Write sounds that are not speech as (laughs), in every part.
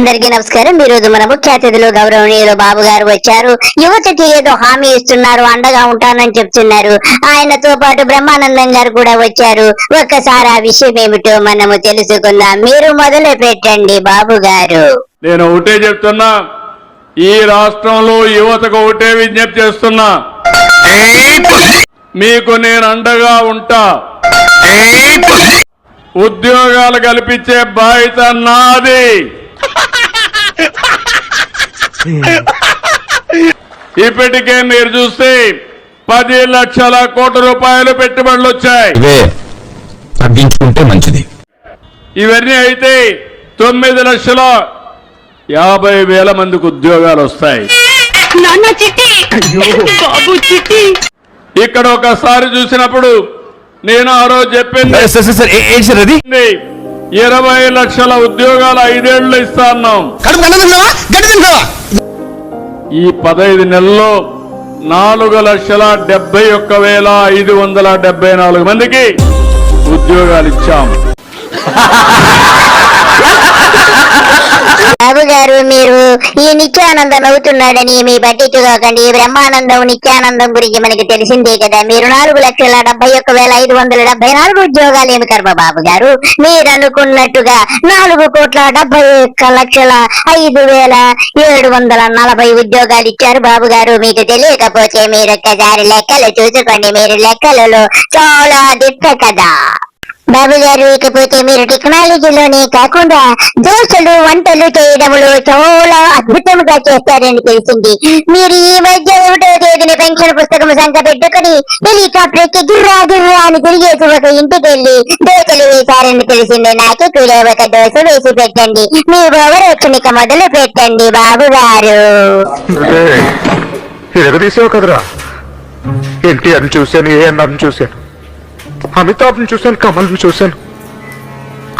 అందరికీ నమస్కారం. ఈ రోజు మన ముఖ్య అతిథులు గౌరవనీయులు బాబు గారు వచ్చారు. యువతకి ఏదో హామీ ఇస్తున్నారు అండగా ఉంటానని చెప్తున్నారు. ఆయనతో పాటు బ్రహ్మానందం గారు కూడా వచ్చారు. ఒక్కసారి ఆ విషయం ఏమిటో మనము తెలుసుకుందాం. మీరు మొదలు పెట్టండి బాబు గారు. నేను ఒకటే చెప్తున్నా ఈ రాష్ట్రంలో యువతకు ఒకటే విజ్ఞప్తి చేస్తున్నా. మీకు నేను అండగా ఉంటా. ఉద్యోగాలు కల్పించే బాధ్యత నాది. (laughs) ఇప్పటికే మీరు చూస్తే పది లక్షల కోట్ల రూపాయలు పెట్టుబడులు వచ్చాయి. తగ్గించుకుంటే మంచిది. ఇవన్నీ అయితే తొమ్మిది లక్షల యాభై వేల మందికి ఉద్యోగాలు వస్తాయి. నాన్న చిట్టి. బాబు చిట్టి. ఇక్కడ ఒకసారి చూసినప్పుడు నేను ఆ రోజు చెప్పింది. ఇరవై లక్షల ఉద్యోగాలు ఐదేళ్ళు ఇస్తా అన్నాం. ఈ పదహైదు నెలల్లో నాలుగు లక్షల డెబ్బై ఒక్క వేల ఐదు వందల డెబ్బై నాలుగు మందికి ఉద్యోగాలు ఇచ్చాం. (laughs) బాబు గారు మీరు ఈ నిత్యానందం అవుతున్నాడని మీ పట్టించుకోకండి ఈ బ్రహ్మానందం నిత్యానందం గురించి మనకి తెలిసిందే కదా. మీరు నాలుగు లక్షల డెబ్బై ఒక్క వేల ఐదు వందల డెబ్బై నాలుగు ఉద్యోగాలు ఏమి కర్మ బాబు గారు? మీరు అనుకున్నట్టుగా నాలుగు కోట్ల డెబ్బై ఒక్క లక్షల ఐదు వేల ఏడు వందల నలభై ఉద్యోగాలు ఇచ్చారు బాబు గారు. మీకు తెలియకపోతే మీరు ఒక్కసారి లెక్కలు చూసుకోండి. మీరు లెక్కలలో చాలా దిట్ట కదా. బాబు గారు ఇకపోతే మీరు కాలేజీలోనే కాకుండా దోశలు వంటలు చేయడంలో చాలా అద్భుతంగా చేస్తారని తెలిసింది. మీరు ఈ మధ్య ఒకటో తేదీన పెన్షన్ పుస్తకం సంఖ్య పెట్టుకుని హెలికాప్టర్కి గిర్రా గిర్రా అని తిరిగేసి ఒక ఇంటికి వెళ్ళి దోశలు వేశారని తెలిసింది. నాకు కూడా ఒక దోశ వేసి పెట్టండి. మీ ఓవరక్షణిక మొదలు పెట్టండి బాబు గారు. ఎగదీసావు కదరా? ఎన్టీఆర్ని చూశాను ఏఎన్ఆర్ని చూశాను? అమితాబ్ని చూశాను కమల్ని చూశాను.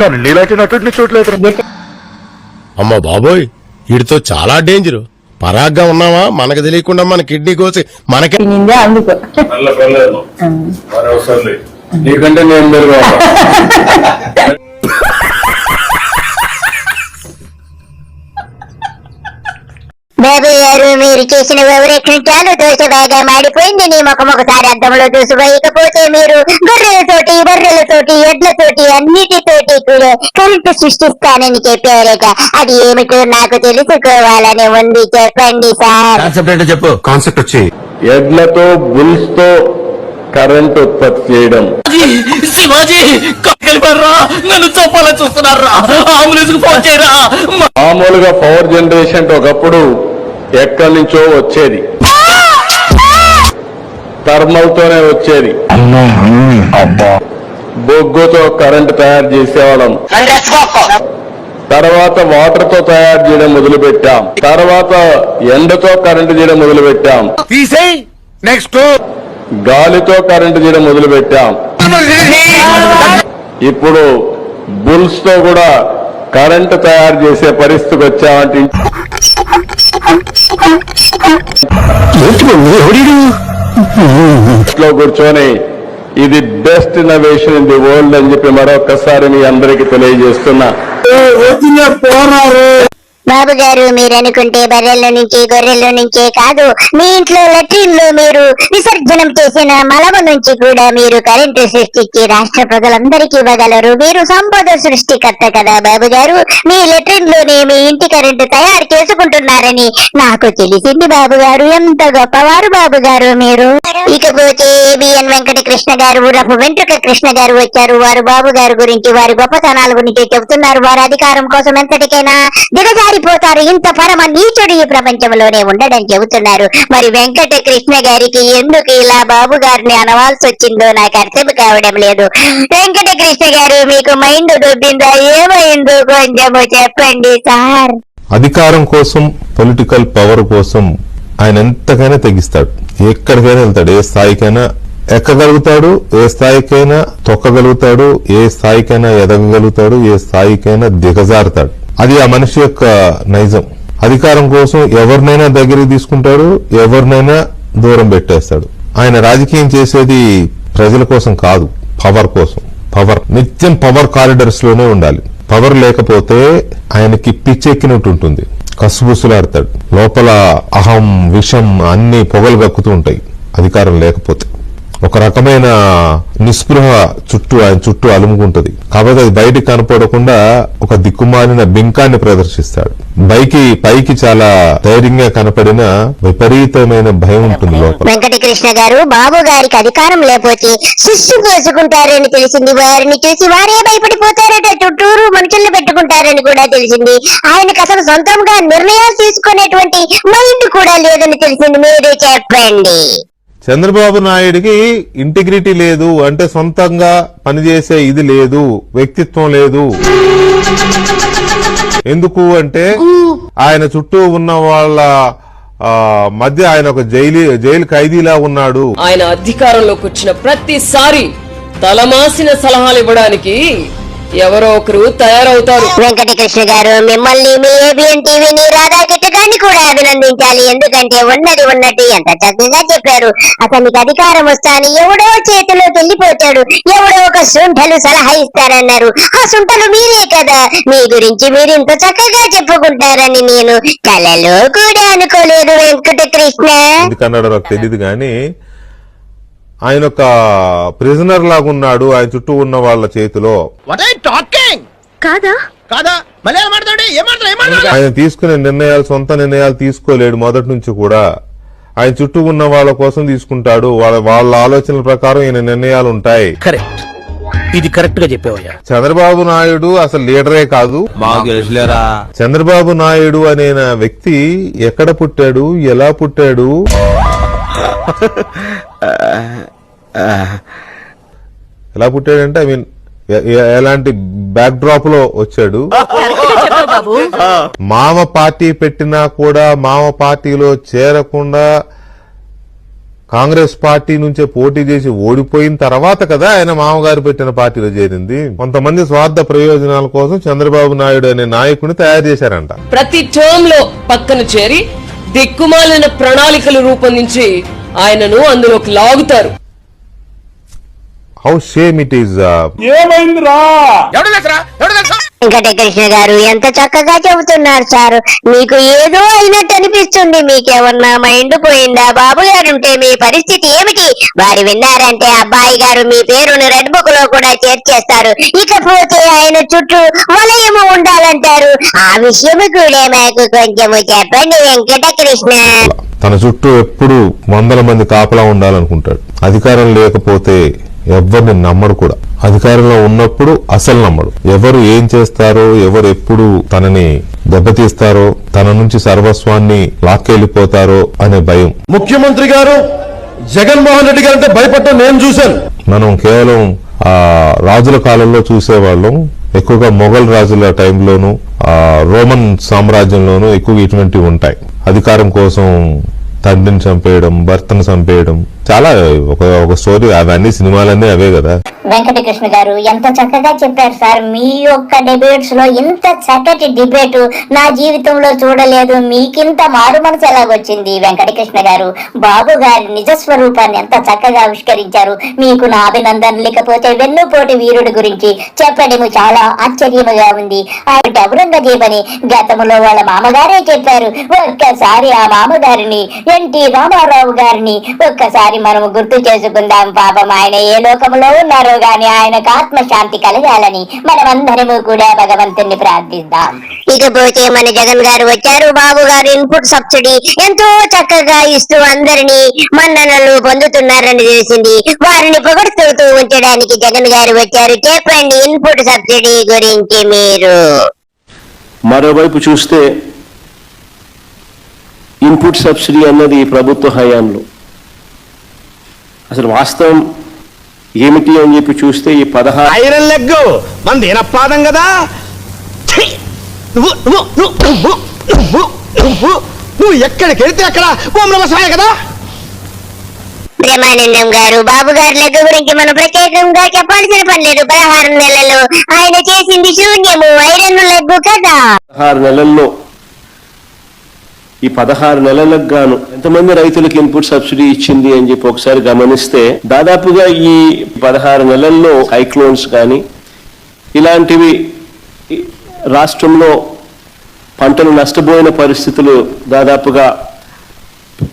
కానీ నీలాంటి నటుడిని చూడలేదు అమ్మ బాబోయ్ వీడితో చాలా డేంజర్ పరాగ్గా ఉన్నావా? మనకు తెలియకుండా మన కిడ్నీ కోసి మనకే నీకంటే నేను (laughs) మెరుగు బాబు గారు మీరు చేసిన వివరక్షణ చాలా దోష బాగా మాడిపోయింది నీ ముఖం ఒకసారి అద్దంలో చూసుకోకపోతే మీరు గొర్రెలతోటి బర్రెలతోటి ఎడ్లతోటి అన్నిటితోటి కూడా కరెంటు సృష్టిస్తానని చెప్పారట. అది ఏమిటో నాకు తెలుసుకోవాలని ఉంది. చెప్పండి సార్. కాన్సెప్ట్ ఏంటో చెప్పు. కాన్సెప్ట్ వచ్చి ఎడ్లతో బుల్స్తో కరెంట్ ఉత్పత్తి చేయడం. శివాజీ కక్కలిపర్రా నన్ను చంపాలని చూస్తున్నారా? అంబులెన్స్కు ఫోన్ చేయరా? మామూలుగా పవర్ జనరేషన్ ఒకప్పుడు ఎక్కడి నుంచో వచ్చేది. థర్మల్ తోనే వచ్చేది. బొగ్గుతో కరెంట్ తయారు చేసేవాళ్ళం. తర్వాత వాటర్తో తయారు చేయడం మొదలు పెట్టాం తర్వాత ఎండతో కరెంట్ చేయడం మొదలు పెట్టాం నెక్స్ట్ గాలితో కరెంట్ చేయడం మొదలు పెట్టాం ఇప్పుడు బుల్స్తో కూడా కరెంట్ తయారు చేసే పరిస్థితికి వచ్చామంటే ఇంట్లో కూర్చొని ఇది best innovation in the world అని చెప్పి మరొకసారి మీ అందరికి తెలియజేస్తున్నా. బాబు గారు మీరు అనుకుంటే బర్రెల నుంచి గొర్రెల నుంచే కాదు మీ ఇంట్లో లెట్రిన్లో మీరు విసర్జనం చేసిన మలవ నుంచి కూడా మీరు కరెంటు సృష్టించి రాష్ట్ర ప్రజలందరికీ ఇవ్వగలరు. మీరు సంపద సృష్టికర్త కదా బాబు గారు. మీ లెట్రిన్లోనే మీ ఇంటి కరెంటు తయారు చేసుకుంటున్నారని నాకు తెలిసింది బాబు గారు. ఎంత గొప్పవారు బాబు గారు మీరు. ఇకపోతే బిఎన్ వెంకట కృష్ణ గారు రఫు వెంట్రుక కృష్ణ గారు వచ్చారు. వారు బాబు గారి గురించి వారి గొప్పతనాల గురించి చెబుతున్నారు. వారు అధికారం కోసం ఎంతటికైనా దిగజారిపోతారు ఇంత పరమ నీచుడు ఈ ప్రపంచంలోనే ఉండడం చెబుతున్నారు. మరి వెంకట కృష్ణ గారికి ఎందుకు ఇలా బాబు గారిని అనవాల్సి వచ్చిందో నాకు అర్థం కావడం లేదు. వెంకట కృష్ణ గారు మీకు మైండ్ దొబ్బిందా? ఏమైందో కొంచెము చెప్పండి సార్. అధికారం కోసం పొలిటికల్ పవర్ కోసం ఆయన ఎంతకైనా తెగిస్తాడు. ఎక్కడికైనా వెళ్తాడు. ఏ స్థాయికైనా ఎక్కగలుగుతాడు ఏ స్థాయికైనా తొక్కగలుగుతాడు ఏ స్థాయికైనా ఎదగగలుగుతాడు ఏ స్థాయికైనా దిగజారుతాడు. అది ఆ మనిషి యొక్క నైజం. అధికారం కోసం ఎవరినైనా దగ్గరికి తీసుకుంటాడు ఎవరినైనా దూరం పెట్టేస్తాడు. ఆయన రాజకీయం చేసేది ప్రజల కోసం కాదు పవర్ కోసం. పవర్ నిత్యం పవర్ కారిడర్స్లోనే ఉండాలి. పవర్ లేకపోతే ఆయనకి పిచ్చెక్కినట్టు ఉంటుంది కసుబుసులాడతాడు. లోపల అహం విషం అన్ని పొగలు గక్కుతూ ఉంటాయి. అధికారం లేకపోతే. ఒక రకమైన నిస్పృహ చుట్టూ ఆయన చుట్టూ అలుముకుంటది. కాబట్టి అది బయటికి కనపడకుండా ఒక దిక్కుమాలిన బింకాన్ని ప్రదర్శిస్తాడు. పైకి పైకి చాలా ధైర్యంగా కనపడిన విపరీతమైన భయం ఉంటుంది లోపల. వెంకటకృష్ణ గారు బాబు గారికి అధికారం లేకపోతే శిష్యు కోసుకుంటారని తెలిసింది. వారిని చూసి వారే భయపడిపోతారట. చుట్టూరు మనుషుల్ని పెట్టుకుంటారని కూడా తెలిసింది. ఆయనకు అసలు సొంతంగా నిర్ణయాలు తీసుకునేటువంటి మైండ్ కూడా లేదని తెలిసింది. మీరే చెప్పండి. చంద్రబాబు నాయుడికి ఇంటిగ్రిటీ లేదు అంటే సొంతంగా పనిచేసే ఇది లేదు వ్యక్తిత్వం లేదు. ఎందుకు అంటే ఆయన చుట్టూ ఉన్న వాళ్ళ మధ్య ఆయన ఒక జైలు జైలు ఖైదీలా ఉన్నాడు. ఆయన అధికారంలోకి వచ్చిన ప్రతిసారి తలమాసిన సలహాలు ఇవ్వడానికి ఎవరో ఒకరు తయారవుతారు. వెంకటకృష్ణ గారు మిమ్మల్ని మీ ఏబిఎన్ టీవీని రాధాకిట్ట గారిని కూడా అభినందించాలి. ఎందుకంటే ఉన్నది ఉన్నట్టు ఎంత చక్కగా చెప్పారు. అతనికి అధికారం వస్తాని. ఎవడో చేతిలోకి వెళ్ళిపోతాడు ఎవడో ఒక శుంఠలు సలహా ఇస్తారన్నారు ఆ శుంఠలు మీరే కదా. మీ గురించి మీరు ఇంత చక్కగా చెప్పుకుంటారని నేను కలలో కూడా అనుకోలేదు వెంకటకృష్ణ. తెలియదు కానీ ఆయన ఒక ప్రిజనర్ లాగా ఉన్నాడు ఆయన చుట్టూ ఉన్న వాళ్ళ చేతిలో. కాదా? కాదా? ఆయన తీసుకునే నిర్ణయాలు సొంత నిర్ణయాలు తీసుకోలేడు మొదటి నుంచి కూడా. ఆయన చుట్టూ ఉన్న వాళ్ళ కోసం తీసుకుంటాడు. వాళ్ళ వాళ్ళ ఆలోచనల ప్రకారం ఈయన నిర్ణయాలు ఉంటాయి. కరెక్ట్ ఇది కరెక్ట్గా చెప్పావయ్యా. చంద్రబాబు నాయుడు అసలు లీడరే కాదు. చంద్రబాబు నాయుడు అనే వ్యక్తి ఎక్కడ పుట్టాడు? ఎలా పుట్టాడు? ఎలా పుట్టాడంటే ఐ మీన్ ఎలాంటి బ్యాక్ డ్రాప్లో వచ్చాడు? బాబు. మామ పార్టీ పెట్టినా కూడా మామ పార్టీలో చేరకుండా కాంగ్రెస్ పార్టీ నుంచే పోటీ చేసి ఓడిపోయిన తర్వాత కదా ఆయన మామగారు పెట్టిన పార్టీలో చేరింది. కొంతమంది స్వార్థ ప్రయోజనాల కోసం చంద్రబాబు నాయుడు అనే నాయకుడిని తయారు చేశారంట. ప్రతి టర్మ్లో పక్కన చేరి దిక్కుమాలిన ప్రణాళికలు రూపొందించి ఆయనను అందులోకి లాగుతారు. హౌ షేమ్ ఇట్ ఈస్ ఏమైందిరా? వెంకటకృష్ణ గారు ఎంత చక్కగా చెబుతున్నారు సార్. మీకు ఏదో అయినట్టు అనిపిస్తుంది. మీకేమన్నా మైండ్ పోయిందా? బాబు గారు ఉంటే మీ పరిస్థితి ఏమిటి? వారు విన్నారంటే అబ్బాయి గారు మీ పేరును రెడ్ బుక్లో కూడా చేర్చేస్తారు. ఇకపోతే ఆయన చుట్టూ వలయము ఉండాలంటారు. ఆ విషయము కూడా మాకు కొంచెము చెప్పండి వెంకటకృష్ణ. తన చుట్టూ ఎప్పుడు వందల మంది కాపలా ఉండాలనుకుంటాడు. అధికారం లేకపోతే ఎవరిని నమ్మడు కూడా. అధికారంలో ఉన్నప్పుడు అసలు నమ్మడు. ఎవరు ఏం చేస్తారో ఎవరు ఎప్పుడు తనని దెబ్బతీస్తారో తన నుంచి సర్వస్వాన్ని లాక్కెళ్ళిపోతారో అనే భయం. ముఖ్యమంత్రి గారు జగన్మోహన్ రెడ్డి గారు అంటే భయపడటం నేను చూశాను. మనం కేవలం ఆ రాజుల కాలంలో చూసేవాళ్ళం. ఎక్కువగా మొఘల్ రాజుల టైంలోను ఆ రోమన్ సామ్రాజ్యంలోనూ ఎక్కువగా ఇటువంటివి ఉంటాయి. అధికారం కోసం తండ్రిని చంపేయడం భర్తను చంపేయడం చాలా ఒక ఒక స్టోరీ అవన్నీ సినిమాలన్నీ అవే కదా. వెంకటకృష్ణ గారు ఎంత చక్కగా చెప్పారు సార్. మీ యొక్క డిబేట్స్లో ఇంత చక్కటి డిబేట్ నా జీవితంలో చూడలేదు. మీకింత మారు మనసు ఎలాగొచ్చింది? వెంకటకృష్ణ గారు బాబు గారి నిజ స్వరూపాన్ని ఎంత చక్కగా ఆవిష్కరించారు. మీకు నా అభినందన. లేకపోతే వెన్నుపోటి వీరుడి గురించి చెప్పడము చాలా ఆశ్చర్యముగా ఉంది. ఆవిడ ఔరంగజేబని గతంలో వాళ్ళ మామగారే చెప్పారు. ఒక్కసారి ఆ మామగారిని ఎన్టీ రామారావు గారిని ఒక్కసారి మనము గుర్తు చేసుకుందాం పాపం ఆయన ఏ లోకంలో ఉన్నారో గాని ఆయనకు ఆత్మశాంతి కలగాలని మనమందరము కూడా భగవంతుని ప్రార్థిద్దాం. ఇకపోతే మన జగన్ గారు వచ్చారు బాబు గారు ఇన్పుట్ సబ్సిడీ ఎంతో చక్కగా ఇస్తూ అందరినీ మన్ననలు పొందుతున్నారని తెలిసింది. వారిని పొగడుతూ ఉంచడానికి జగన్ గారు వచ్చారు. చెప్పండి ఇన్పుట్ సబ్సిడీ గురించి మీరు. మరోవైపు చూస్తే ఇన్పుట్ సబ్సిడీ అన్నది ప్రభుత్వ హయాంలో అసలు వాస్తవం ఏమిటి అని చెప్పి చూస్తే ఈ పదహారు ఐరన్ లెగ్ మన దీనపాదం కదా! నువ్వు నువ్వు నువ్వు నువ్వు నువ్వు నువ్వు నువ్వు ఎక్కడికి వెళ్తే అక్కడ? ఓం నమ శివాయ కదా? ప్రేమానందం గారు బాబు గారి లెక్క గురించి మనం ప్రత్యేకంగా చెప్పాల్సిన పని లేదు. పదహారు నెలలు ఆయన చేసింది శూన్యము ఐరన్ లెగ్గు కదా? పదహారు నెలల్లో ఈ పదహారు నెలలకు గాను ఎంతమంది రైతులకు ఇన్పుట్ సబ్సిడీ ఇచ్చింది అని చెప్పి ఒకసారి గమనిస్తే దాదాపుగా ఈ పదహారు నెలల్లో సైక్లోన్స్ కానీ ఇలాంటివి రాష్ట్రంలో పంటలు నష్టపోయిన పరిస్థితులు దాదాపుగా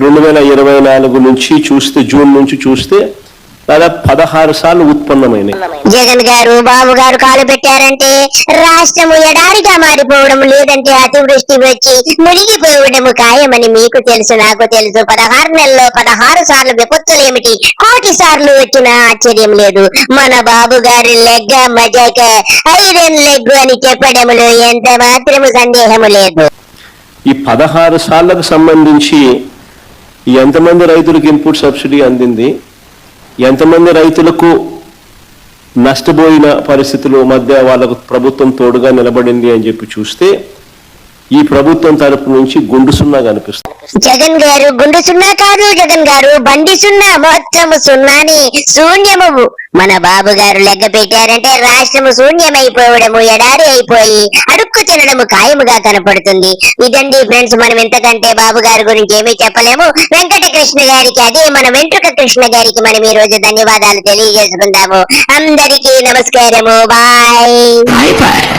రెండు వేల ఇరవై నాలుగు నుంచి చూస్తే జూన్ నుంచి చూస్తే దాదాపు పదహారు సార్లు ఉత్పన్నమైనాయి. జగన్ గారు బాబు గారు కాలు పెట్టారంటే రాష్ట్రము ఎడారిగా మారిపోవడం లేదంటే అతివృష్టి వచ్చి మునిగిపోవడము ఖాయమని మీకు తెలుసు నాకు తెలుసు. పదహారు నెలల్లో పదహారు సార్లు విపత్తులు ఏమిటి? కోటి సార్లు వచ్చినా ఆశ్చర్యం లేదు. మన బాబు గారి లెగ్గ మజాక ఐరన్ లెగ్ అని చెప్పడములో ఎంత మాత్రము సందేహము లేదు. ఈ పదహారు సార్లకు సంబంధించి ఎంతమంది రైతులకు ఇన్పుట్ సబ్సిడీ అందింది? ఎంతమంది రైతులకు నష్టపోయిన పరిస్థితులు మధ్య వాళ్ళకు ప్రభుత్వం తోడుగా నిలబడింది అని చెప్పి చూస్తే ఈ ప్రభుత్వం తరపు నుంచి గుండు సున్నా కనిపిస్తుంది. జగన్ గారు గుండు సున్నా కాదు జగన్ గారు బండి సున్నా మొత్తము సున్నాని శూన్యము మన బాబు గారు లెక్క పెట్టారంటే రాష్ట్రము శూన్యమైపోవడము ఎడారి అయిపోయి అడుక్కు తినడము ఖాయముగా కనపడుతుంది. ఇదండి ఫ్రెండ్స్ మనం ఎంతకంటే బాబు గారి గురించి ఏమీ చెప్పలేము. వెంకట కృష్ణ గారికి అదే మన వెంట్రుక కృష్ణ గారికి మనం ఈ రోజు ధన్యవాదాలు తెలియజేసుకుందాము. అందరికీ నమస్కారము. బాయ్.